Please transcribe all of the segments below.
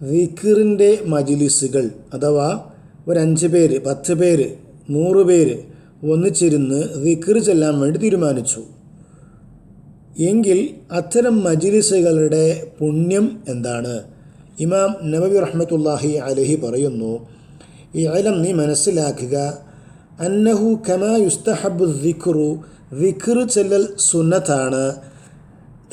ദിക്കറിന്റെ മജിലിസുകൾ അഥവാ ഒരു അഞ്ച് പേര് പത്ത് പേര് നൂറ് പേര് ഒന്നിച്ചിരുന്ന് ദിക്കർ ചെല്ലാൻ വേണ്ടി തീരുമാനിച്ചു. എങ്കിൽ അത്തരം മജിലിസുകളുടെ പുണ്യം എന്താണ്? ഇമാം നബബി റഹ്മത്തുല്ലാഹി അലഹി പറയുന്നു ഈ അലം നീ മനസ്സിലാക്കുക അന്നഹു കമാ യുസ്തഹബ് ദിക്റു ദിക്ർ ചെല്ലൽ സുന്നത്താണ്.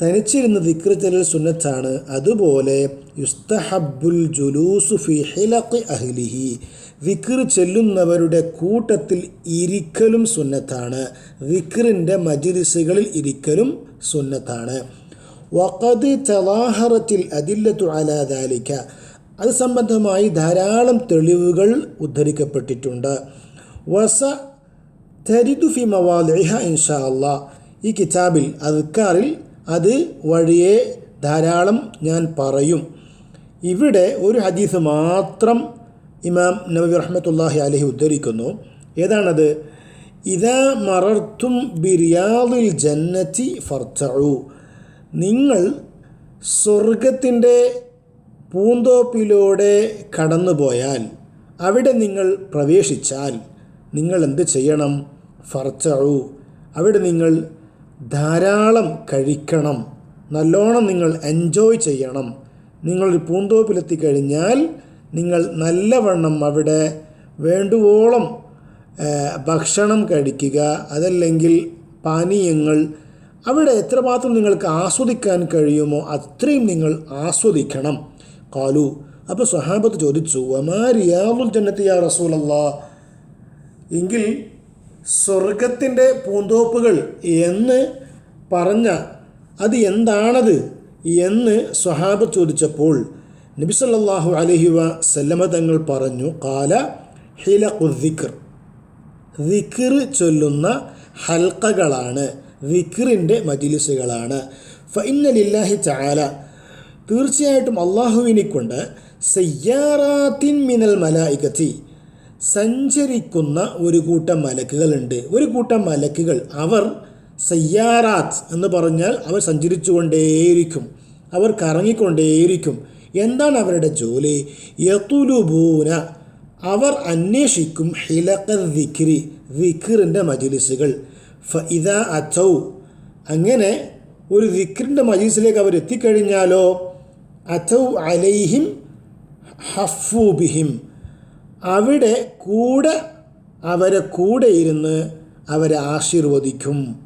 തനിച്ചിരുന്ന് ചെല്ലൽ സുന്നത്താണ്. അതുപോലെ യുസ്തഹബുൽ ജുലൂസു ഫി ഹിലഖി അഹ്ലിഹി. വിക്ർ ചെല്ലുന്നവരുടെ കൂട്ടത്തിൽ ഇരിക്കലും സുന്നത്താണ്. വിക്റിന്റെ മജിലിസുകളിൽ ഇരിക്കലും സുന്നത്താണ്. വഖദ് തലാഹറത്തിൽ അതില്ലത്തു അലാദാലിക്ക അത് സംബന്ധമായി ധാരാളം തെളിവുകൾ ഉദ്ധരിക്കപ്പെട്ടിട്ടുണ്ട്. വസ തരിദുഫി മവാദ് ഇൻഷാ അള്ളാ ഈ കിതാബിൽ അദ്ക്കാറിൽ അത് വഴിയെ ധാരാളം ഞാൻ പറയും. ഇവിടെ ഒരു ഹദീസ് മാത്രം ഇമാം നബി റഹ്മത്തുല്ലാഹി അലഹി ഉദ്ധരിക്കുന്നു. ഏതാണത്? ഇതാ മറർത്തും ബിരിയാദിൽ ജന്നത്തി ഫർച്ചു നിങ്ങൾ സ്വർഗത്തിന്റെ പൂന്തോപ്പിലൂടെ കടന്നുപോയാൽ അവിടെ നിങ്ങൾ പ്രവേശിച്ചാൽ നിങ്ങൾ എന്ത് ചെയ്യണം? ഫർച്ചു അവിടെ നിങ്ങൾ ധാരാളം കഴിക്കണം. നല്ലോണം നിങ്ങൾ എൻജോയ് ചെയ്യണം. നിങ്ങളൊരു പൂന്തോപ്പിലെത്തി കഴിഞ്ഞാൽ നിങ്ങൾ നല്ലവണ്ണം അവിടെ വേണ്ടുവോളം ഭക്ഷണം കഴിക്കുക. അതല്ലെങ്കിൽ പാനീയങ്ങൾ. അവിടെ എത്രമാത്രം നിങ്ങൾക്ക് ആസ്വദിക്കാൻ കഴിയുമോ അത്രയും നിങ്ങൾ ആസ്വദിക്കണം. കാലു അപ്പോൾ സഹാബത്ത് ചോദിച്ചു അമാരിയാവുൽ ജന്നത്തി യാ റസൂലല്ലാ? എങ്കിൽ സ്വർഗത്തിന്റെ പൂന്തോപ്പുകൾ എന്ന് പറഞ്ഞ അത് എന്താണത് എന്ന് സ്വഹാബ് ചോദിച്ചപ്പോൾ നബിസല്ലാഹു അലഹി വസല്ലമ തങ്ങൾ പറഞ്ഞു കാല ഹിലഖുദ്ദിഖർ ദിക്കർ ചൊല്ലുന്ന ഹൽക്കകളാണ് ദിക്കറിന്റെ മജിലിസുകളാണ്. ഫൈനലില്ലാഹി ചാല തീർച്ചയായിട്ടും അള്ളാഹുവിനെ കൊണ്ട് സയ്യാറാത്തിൻ മിനൽ മലായികത്തി സഞ്ചരിക്കുന്ന ഒരു കൂട്ടം മലക്കുകളുണ്ട്. ഒരു കൂട്ടം മലക്കുകൾ അവർ സയ്യാറാത്ത് എന്ന് പറഞ്ഞാൽ അവർ സഞ്ചരിച്ചുകൊണ്ടേയിരിക്കും. അവർ കറങ്ങിക്കൊണ്ടേയിരിക്കും. എന്താണ് അവരുടെ ജോലി? യത്തുലുബൂന അവർ അന്വേഷിക്കും ഹിലക്കൽ ദിഖിരി ദിഖിറിന്റെ മജിലിസുകൾ. ഫ അച്ചൗ അങ്ങനെ ഒരു ദിഖിറിന്റെ മജിലിസിലേക്ക് അവർ എത്തിക്കഴിഞ്ഞാലോ അച്ചൗ അലൈഹിം ഹഫൂബിഹിം അവിടെ കൂടെ അവരെ കൂടെ ഇരുന്ന് അവരെ ആശീർവദിക്കും.